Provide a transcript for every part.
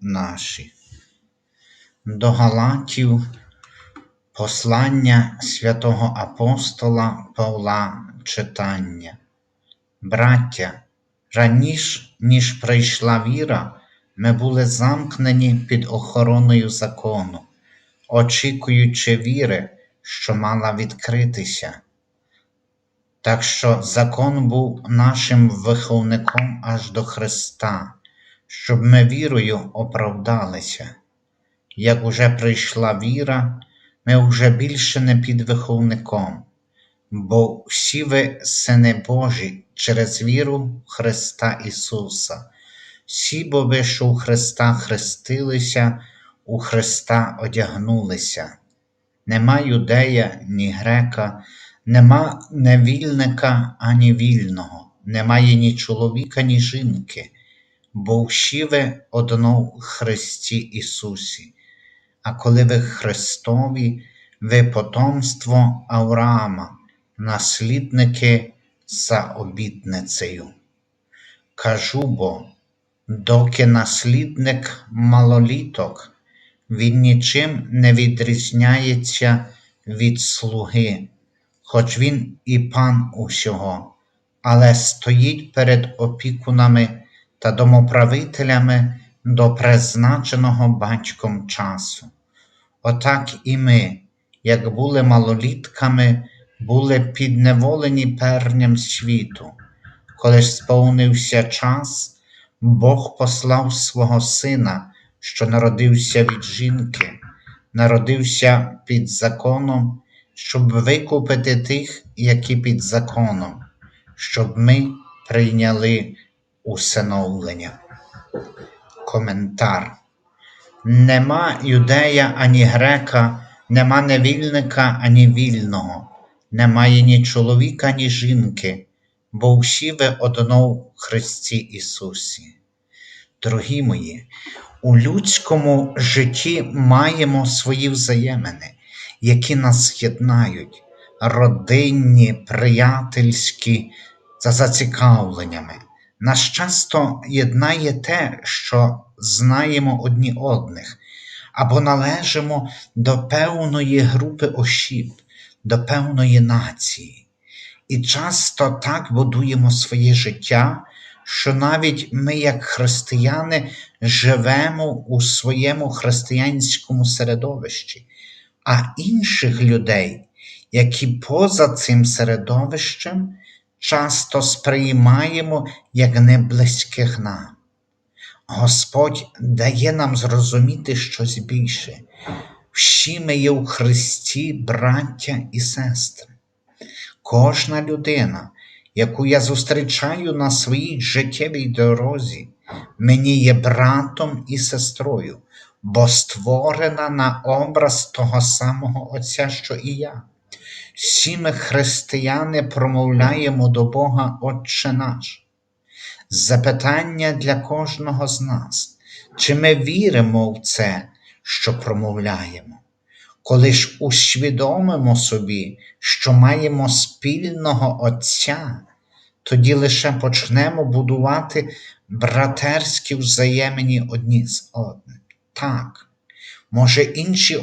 наші. До Галатів Послання святого апостола Павла читання. Браття, раніш, ніж прийшла віра, ми були замкнені під охороною закону, очікуючи віри, що мала відкритися. Так що закон був нашим виховником аж до Христа, щоб ми вірою оправдалися. Як уже прийшла віра, ми вже більше не під виховником, бо всі ви сини Божі через віру Христа Ісуса, всі бо ви, що у Христа хрестилися, у Христа одягнулися. Нема юдея, ні грека, нема невільника ані вільного, немає ні чоловіка, ні жінки, бо всі одно в Христі Ісусі. А коли ви Христові, ви потомство Авраама, наслідники за обітницею. Кажу бо, доки наслідник малоліток, він нічим не відрізняється від слуги, хоч він і пан усього, але стоїть перед опікунами та домоправителями до призначеного батьком часу. Отак і ми, як були малолітками, були підневолені перням світу. Коли ж сповнився час, Бог послав свого Сина, що народився від жінки, народився під законом, щоб викупити тих, які під законом, щоб ми прийняли усиновлення. Коментар. Нема юдея ані грека, нема невільника ані вільного, немає ні чоловіка, ні жінки, бо всі ви одно в Христі Ісусі. Дорогі мої, у людському житті маємо свої взаємини, які нас єднають, родинні, приятельські за зацікавленнями. Нас часто єднає те, що знаємо одні одних, або належимо до певної групи осіб, до певної нації. І часто так будуємо своє життя, що навіть ми, як християни, живемо у своєму християнському середовищі, а інших людей, які поза цим середовищем, часто сприймаємо як неблизьких нам. Господь дає нам зрозуміти щось більше. Всі ми є у Христі, браття і сестри. Кожна людина, яку я зустрічаю на своїй життєвій дорозі, мені є братом і сестрою, бо створена на образ того самого Отця, що і я. Всі ми, християни, промовляємо до Бога Отче наш. Запитання для кожного з нас, чи ми віримо в це, що промовляємо? Коли ж усвідомимо собі, що маємо спільного Отця, тоді лише почнемо будувати братерські взаємні одні з одним. Так, може, інші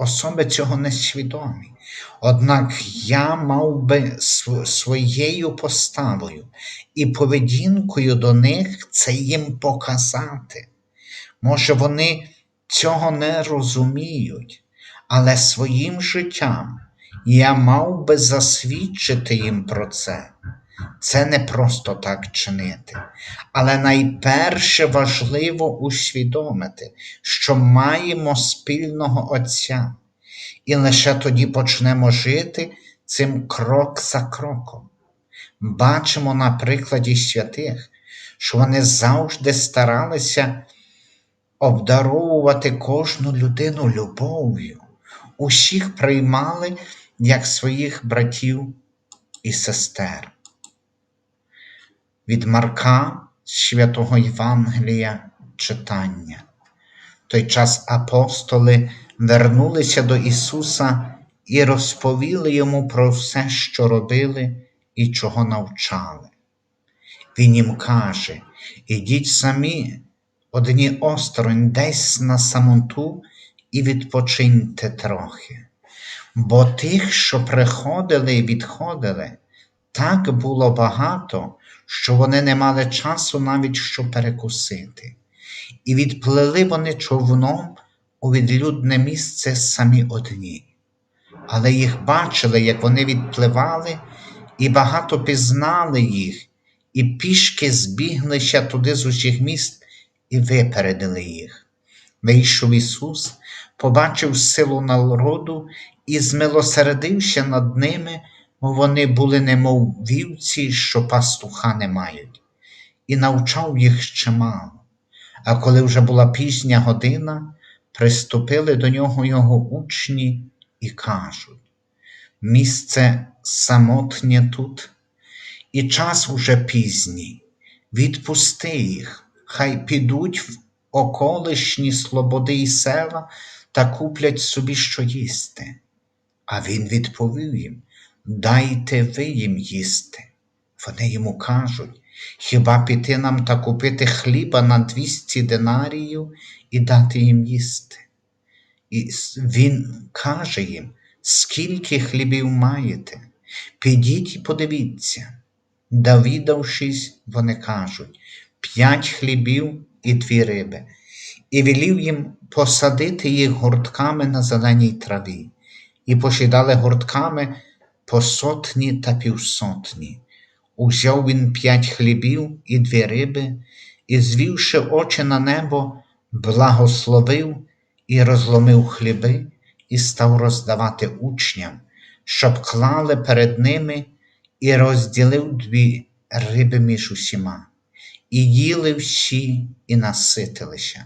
особи цього не свідомі. Однак я мав би своєю поставою і поведінкою до них це їм показати. Може, вони цього не розуміють, але своїм життям я мав би засвідчити їм про це. Це не просто так чинити, але найперше важливо усвідомити, що маємо спільного Отця, і лише тоді почнемо жити цим крок за кроком. Бачимо на прикладі святих, що вони завжди старалися обдаровувати кожну людину любов'ю, усіх приймали як своїх братів і сестер. Від Марка Святого Євангелія читання. В той час апостоли вернулися до Ісуса і розповіли йому про все, що робили і чого навчали. Він їм каже: ідіть самі одні осторонь десь на самоту і відпочиньте трохи. Бо тих, що приходили і відходили, так було багато, що вони не мали часу навіть що перекусити. І відплили вони човном у відлюдне місце самі одні. Але їх бачили, як вони відпливали, і багато пізнали їх, і пішки збіглися туди з усіх міст і випередили їх. Вийшов Ісус, побачив силу народу і змилосердився над ними, вони були немов вівці, що пастуха не мають, і навчав їх чимало. А коли вже була пізня година, приступили до нього його учні і кажуть: місце самотнє тут, і час уже пізній. Відпусти їх, хай підуть в околишні слободи і села та куплять собі що їсти. А він відповів їм: Дайте ви їм їсти. Вони йому кажуть, хіба піти нам та купити хліба на двісті динаріїв і дати їм їсти? І він каже їм, скільки хлібів маєте, підіть і подивіться. Довідавшись, вони кажуть п'ять хлібів і дві риби, і велів їм посадити їх гуртками на зеленій траві, і посідали гуртками по сотні та півсотні. Узяв він п'ять хлібів і дві риби, і, звівши очі на небо, благословив і розломив хліби, і став роздавати учням, щоб клали перед ними, і розділив дві риби між усіма, і їли всі, і наситилися,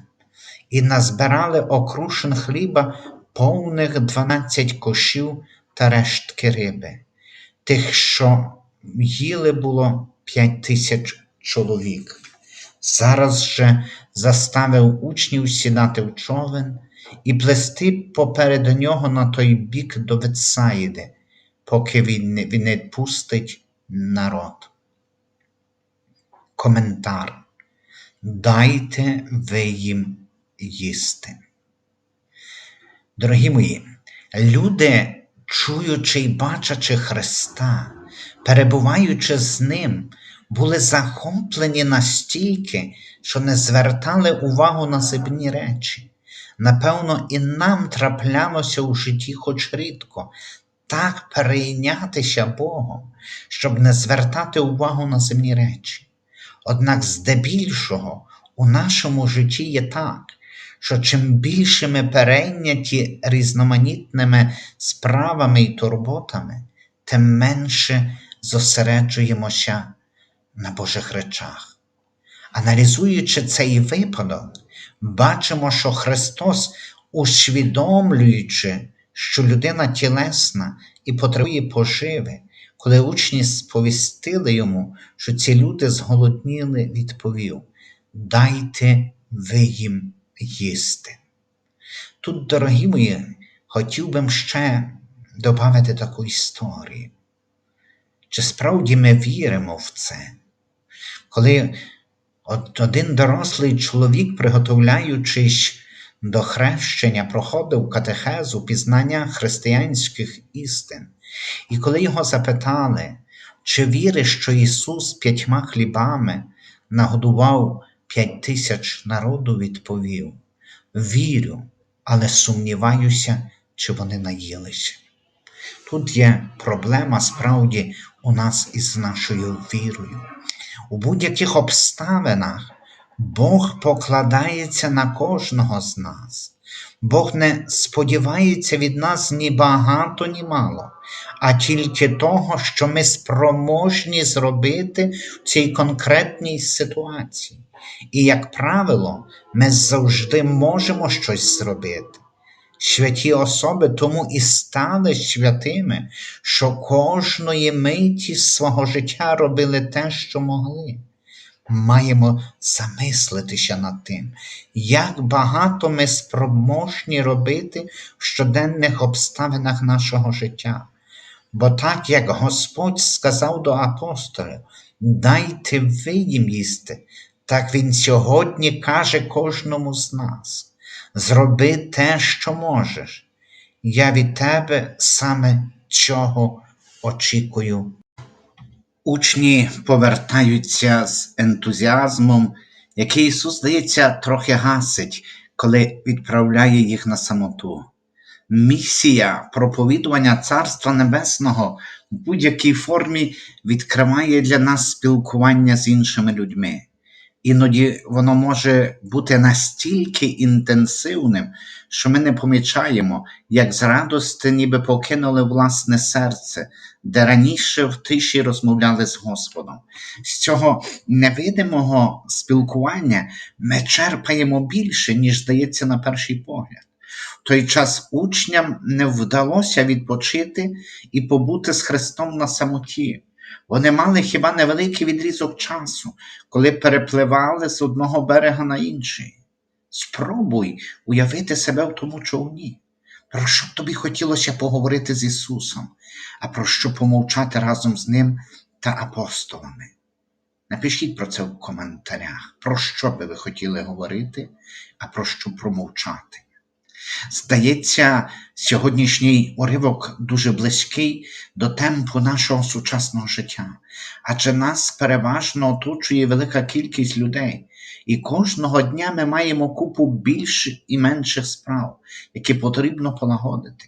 і назбирали окрушин хліба повних дванадцять кошів та рештки риби. Тих, що їли було п'ять тисяч чоловік. Зараз же заставив учнів сідати в човен і плести поперед нього на той бік до Ветсаїди, поки він не, він не пустить народ. Коментар. Дайте ви їм їсти. Дорогі мої, люди, чуючи й бачачи Христа, перебуваючи з Ним, були захоплені настільки, що не звертали увагу на земні речі. Напевно, і нам траплялося у житті хоч рідко так перейнятися Богом, щоб не звертати увагу на земні речі. Однак, здебільшого, у нашому житті є так, що чим більше ми перейняті різноманітними справами і турботами, тим менше зосереджуємося на Божих речах. Аналізуючи цей випадок, бачимо, що Христос, усвідомлюючи, що людина тілесна і потребує поживи, коли учні сповістили йому, що ці люди зголодніли, відповів: Дайте ви їм їсти. Тут, дорогі мої, хотів би ще додати таку історію. Чи справді ми віримо в це? Коли один дорослий чоловік, приготовляючись до хрещення, проходив катехезу пізнання християнських істин, і коли його запитали, чи віриш, що Ісус п'ятьма хлібами нагодував п'ять тисяч народу, відповів: Вірю, але сумніваюся, чи вони наїлися. Тут є проблема справді у нас із нашою вірою. У будь-яких обставинах Бог покладається на кожного з нас. Бог не сподівається від нас ні багато, ні мало, а тільки того, що ми спроможні зробити в цій конкретній ситуації. І, як правило, ми завжди можемо щось зробити. Святі особи тому і стали святими, що кожної миті свого життя робили те, що могли. Маємо замислитися над тим, як багато ми спроможні робити в щоденних обставинах нашого життя. Бо так як Господь сказав до апостолів, дайте ви їм їсти, так Він сьогодні каже кожному з нас: зроби те, що можеш. Я від тебе саме цього очікую. Учні повертаються з ентузіазмом, який Ісус, здається, трохи гасить, коли відправляє їх на самоту. Місія проповідування Царства Небесного в будь-якій формі відкриває для нас спілкування з іншими людьми. Іноді воно може бути настільки інтенсивним, що ми не помічаємо, як з радости ніби покинули власне серце, де раніше в тиші розмовляли з Господом. З цього невидимого спілкування ми черпаємо більше, ніж здається на перший погляд. В той час учням не вдалося відпочити і побути з Христом на самоті. Вони мали хіба невеликий відрізок часу, коли перепливали з одного берега на інший. Спробуй уявити себе в тому човні. Про що б тобі хотілося поговорити з Ісусом, а про що помовчати разом з Ним та апостолами? Напишіть про це в коментарях, про що би ви хотіли говорити, а про що промовчати. Здається, сьогоднішній уривок дуже близький до темпу нашого сучасного життя, адже нас переважно оточує велика кількість людей, і кожного дня ми маємо купу більших і менших справ, які потрібно полагодити.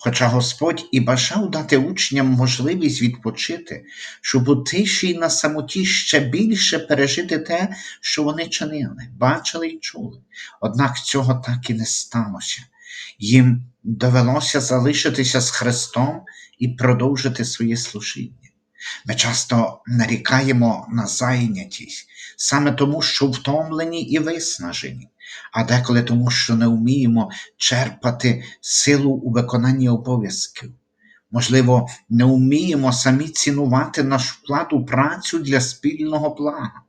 Хоча Господь і бажав дати учням можливість відпочити, щоб у тиші й на самоті ще більше пережити те, що вони чинили, бачили і чули. Однак цього так і не сталося. Їм довелося залишитися з Христом і продовжити своє служіння. Ми часто нарікаємо на зайнятість, саме тому, що втомлені і виснажені, а деколи тому, що не вміємо черпати силу у виконанні обов'язків. Можливо, не вміємо самі цінувати нашу вкладу працю для спільного блага,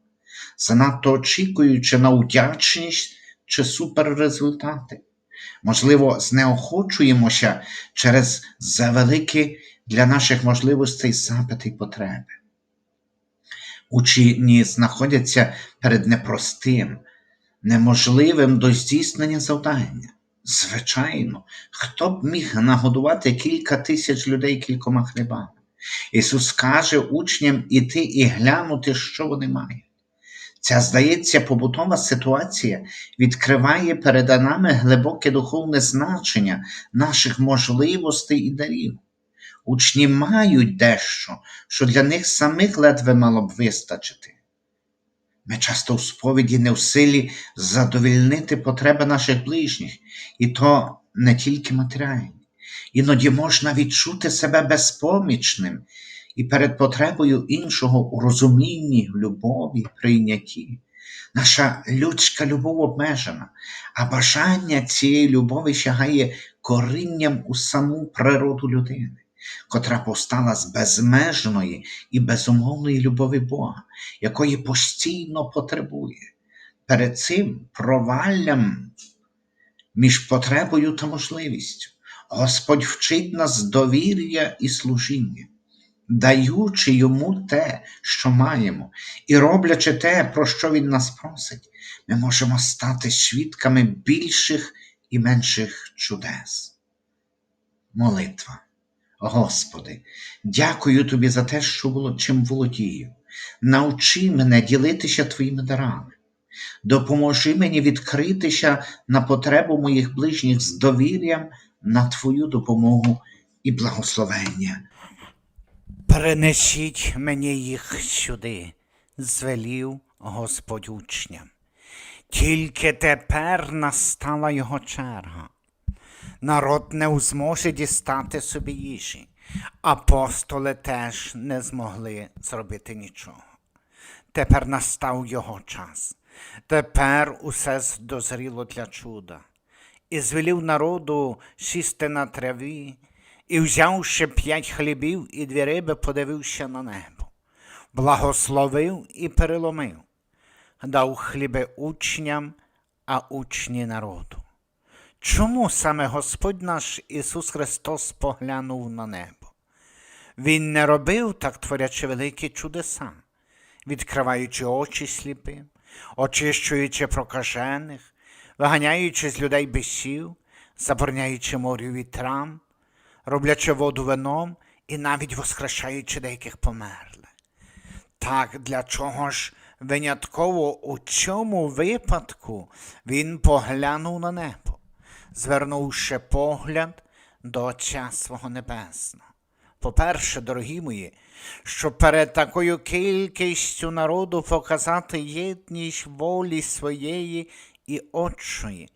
занадто очікуючи на вдячність чи суперрезультати. Можливо, знеохочуємося через завеликі для наших можливостей запити й потреби. Учні знаходяться перед непростим, неможливим до здійснення завдання. Звичайно, хто б міг нагодувати кілька тисяч людей кількома хлібами? Ісус каже учням іти і глянути, що вони мають. Ця, здається, побутова ситуація відкриває перед нами глибоке духовне значення наших можливостей і дарів. Учні мають дещо, що для них самих ледве мало б вистачити. Ми часто в сповіді не в силі задовільнити потреби наших ближніх, і то не тільки матеріальні. Іноді можна відчути себе безпомічним і перед потребою іншого у розумінні, любові, прийнятті. Наша людська любов обмежена, а бажання цієї любові сягає корінням у саму природу людини, котра повстала з безмежної і безумовної любові Бога, якої постійно потребує. Перед цим проваллям між потребою та можливістю Господь вчить нас довір'я і служіння даючи йому те, що маємо, і роблячи те, про що він нас просить, ми можемо стати свідками більших і менших чудес. Молитва. Господи, дякую Тобі за те, що було, чим володію. Научи мене ділитися Твоїми дарами. Допоможи мені відкритися на потребу моїх ближніх з довір'ям на Твою допомогу і благословення. Принесіть мені їх сюди, звелів Господь учням. Тільки тепер настала його черга. Народ не у змозі дістати собі їжі. Апостоли теж не змогли зробити нічого. Тепер настав його час. Тепер усе дозріло для чуда. І звелів народу сісти на траві, і, взявши п'ять хлібів і дві риби, подивився на небо, благословив і переломив, дав хліби учням, а учні народу. Чому саме Господь наш Ісус Христос поглянув на небо? Він не робив так творячи великі чудеса, відкриваючи очі сліпим, очищуючи прокажених, виганяючи з людей бісів, забороняючи морю вітрам, роблячи воду вином і навіть воскрешаючи деяких померлих. Так для чого ж винятково у цьому випадку він поглянув на небо, звернувши погляд до Отця свого Небесного. По-перше, дорогі мої, щоб перед такою кількістю народу показати єдність волі своєї і отчої,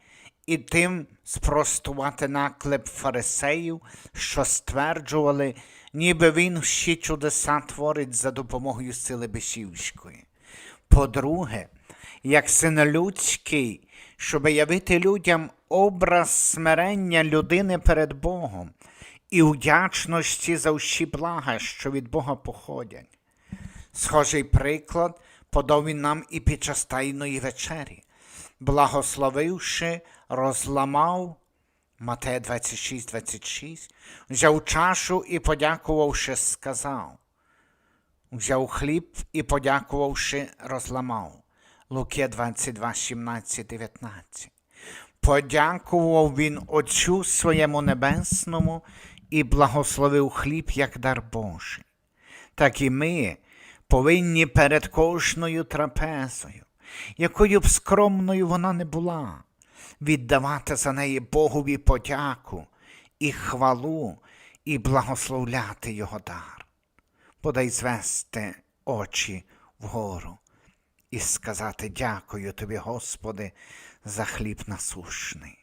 і тим спростувати наклеп фарисеїв, що стверджували, ніби він всі чудеса творить за допомогою сили бесівської. По-друге, як син людський, щоб явити людям образ смирення людини перед Богом і вдячності за всі блага, що від Бога походять. Схожий приклад подав він нам і під час Тайної вечері, благословивши, розламав Матея 26, 26, взяв чашу і, подякувавши, сказав. Взяв хліб і, подякувавши, розламав. Луки 22, 17, 19. Подякував він Отцю своєму небесному і благословив хліб як дар Божий. Так і ми повинні перед кожною трапезою, якою б скромною вона не була, віддавати за неї Богові подяку і хвалу, і благословляти Його дар. Подай звести очі вгору і сказати дякую тобі, Господи, за хліб насушний.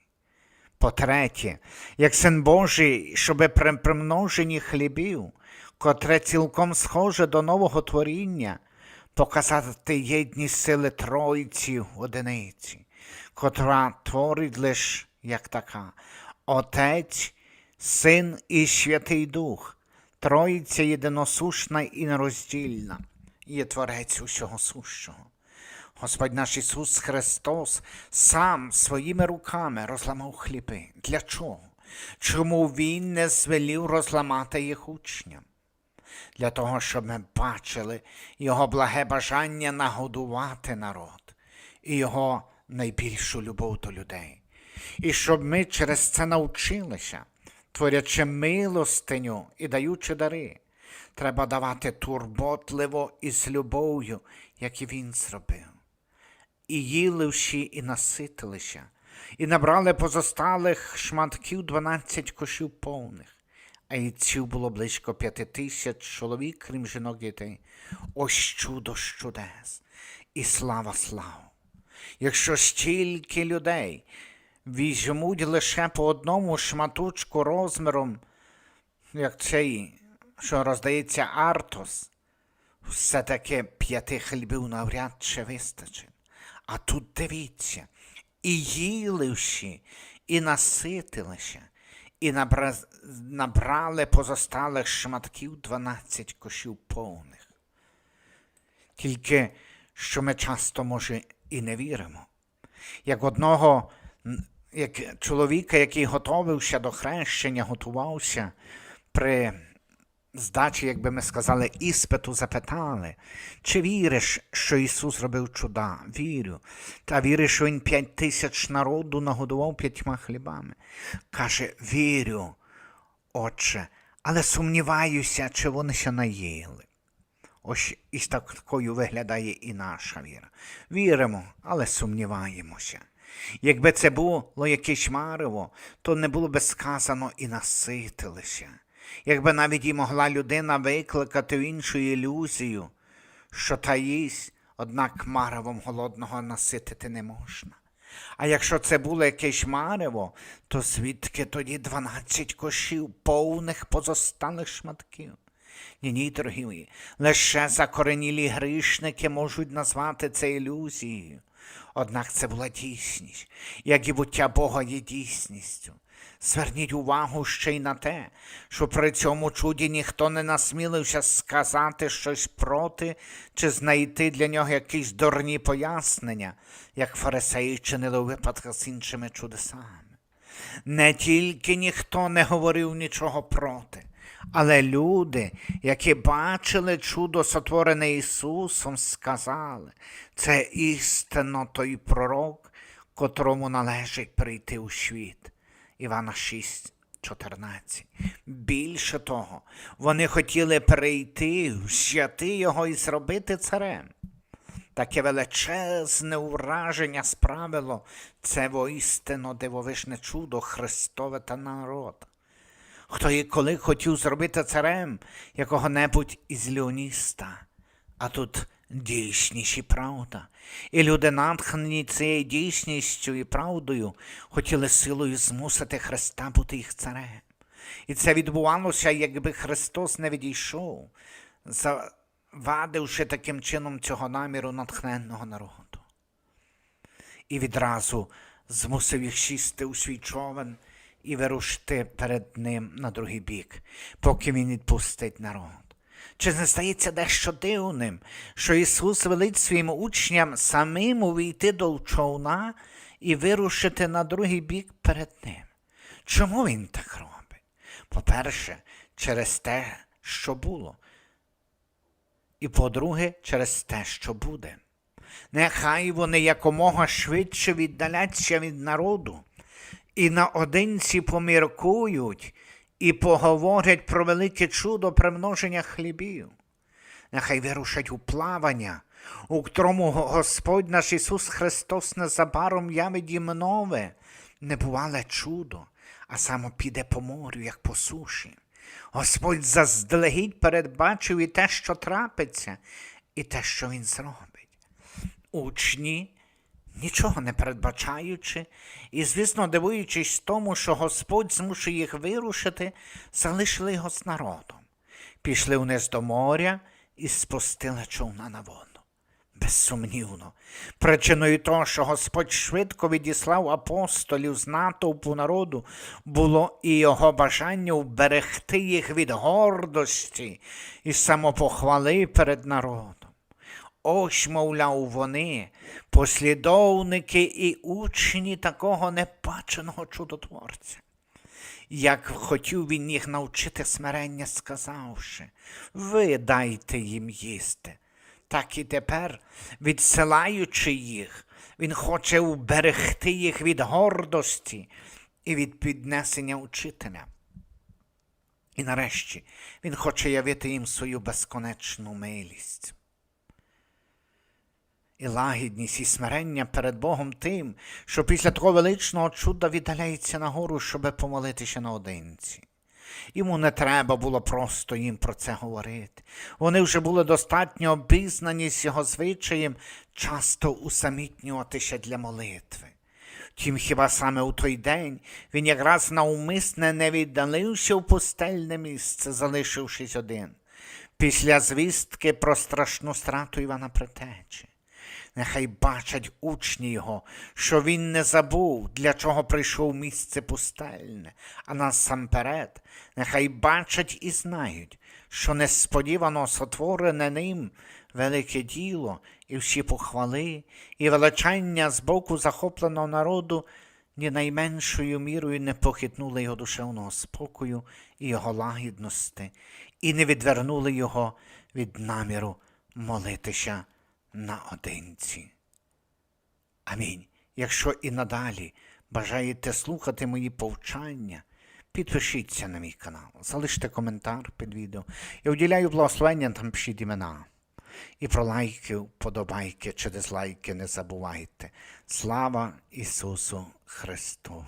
По-третє, як син Божий, щоби при примноженні хлібів, котре цілком схоже до нового творіння, показати єдність сили Тройці одиниці, котра творить лиш як така, Отець, Син і Святий Дух, Троїця єдиносушна і нероздільна, є Творець усього сущого. Господь наш Ісус Христос сам своїми руками розламав хліби. Для чого? Чому Він не звелів розламати їх учням? Для того, щоб ми бачили Його благе бажання нагодувати народ і Його найбільшу любов до людей. І щоб ми через це навчилися, творячи милостиню і даючи дари, треба давати турботливо і з любов'ю, як і Він зробив і їли всі, і наситилися, і набрали позосталих шматків дванадцять кошів повних, а їдців було близько п'яти тисяч чоловік, крім жінок дітей. Ось чудо з чудес, і слава слав. Якщо стільки людей візьмуть лише по одному шматочку розміром, як цей, що роздається Артос, все-таки п'яти хлібів навряд чи вистачить. А тут дивіться, і їли всі, і наситилися, і набра... набрали позосталих шматків дванадцять кошів повних. Тільки що ми часто, може, і не віримо. Як одного як чоловіка, який готовився до хрещення, готувався при здачі, як би ми сказали, іспиту запитали, чи віриш, що Ісус робив чуда? Вірю. Та віриш, що Він п'ять тисяч народу нагодував п'ятьма хлібами. Каже, вірю, Отче, але сумніваюся, чи вони ще наїли. Ось із такою виглядає і наша віра. Віримо, але сумніваємося. Якби це було якесь марево, то не було би сказано і наситилися якби навіть і могла людина викликати в іншу ілюзію, що та їсть однак маревом голодного наситити не можна. А якщо це було якесь марево, то звідки тоді дванадцять кошів, повних позосталих шматків? Ні, ні, дорогі мої, лише закоренілі грішники можуть назвати це ілюзією. Однак це була дійсність, як і буття Бога є дійсністю. Зверніть увагу ще й на те, що при цьому чуді ніхто не насмілився сказати щось проти чи знайти для нього якісь дурні пояснення, як фарисеї чинили у випадках з іншими чудесами. Не тільки ніхто не говорив нічого проти, але люди, які бачили чудо, сотворене Ісусом, сказали, це істинно той пророк, котрому належить прийти у світ. Івана 6, 14. Більше того, вони хотіли прийти, взяти його і зробити царем. Таке величезне ураження справило це воістину дивовижне чудо Христове та народ. Хто і коли хотів зробити царем якого-небудь із леоніста, а тут дійсність і правда. І люди, натхнені цією дійсністю і правдою, хотіли силою змусити Христа бути їх царем. І це відбувалося, якби Христос не відійшов, завадивши таким чином цього наміру натхненного народу. І відразу змусив їх сісти у свій човен і вирушити перед ним на другий бік, поки він відпустить народ. Чи не стається дещо дивним, що Ісус велить своїм учням самим увійти до човна і вирушити на другий бік перед ним? Чому він так робить? По-перше, через те, що було, і по-друге, через те, що буде. Нехай вони якомога швидше віддаляться від народу і наодинці поміркують і поговорять про велике чудо примноження хлібів. Нехай вирушать у плавання, у котрому Господь наш Ісус Христос незабаром явить їм нове, небувале чудо, а само піде по морю, як по суші. Господь заздалегідь передбачив і те, що трапиться, і те, що Він зробить. Учні нічого не передбачаючи, і, звісно, дивуючись тому, що Господь змушує їх вирушити, залишили його з народом, пішли вниз до моря і спустили човна на воду. Безсумнівно, причиною того, що Господь швидко відіслав апостолів з натовпу народу, було і його бажання вберегти їх від гордості і самопохвали перед народом. Ось, мовляв, вони, послідовники і учні такого непаченого чудотворця. Як хотів він їх навчити смирення, сказавши, ви дайте їм їсти. Так і тепер, відсилаючи їх, він хоче уберегти їх від гордості і від піднесення учителя. І нарешті він хоче явити їм свою безконечну милість і лагідність, і смирення перед Богом тим, що після того величного чуда віддаляється нагору, щоби помолитися наодинці. Йому не треба було просто їм про це говорити. Вони вже були достатньо обізнані з його звичаєм часто усамітнюватися для молитви. Втім, хіба саме у той день він якраз навмисне не віддалився в пустельне місце, залишившись один, після звістки про страшну страту Івана Притечі. Нехай бачать учні його, що він не забув, для чого прийшов місце пустельне, а насамперед, нехай бачать і знають, що несподівано сотворене ним велике діло, і всі похвали, і величання з боку захопленого народу ні найменшою мірою не похитнули його душевного спокою і його лагідності, і не відвернули його від наміру молитися наодинці. Амінь. Якщо і надалі бажаєте слухати мої повчання, підпишіться на мій канал, залиште коментар під відео. Я уділяю благословення, там пишіть імена. І про лайки, вподобайки чи дизлайки не забувайте. Слава Ісусу Христу!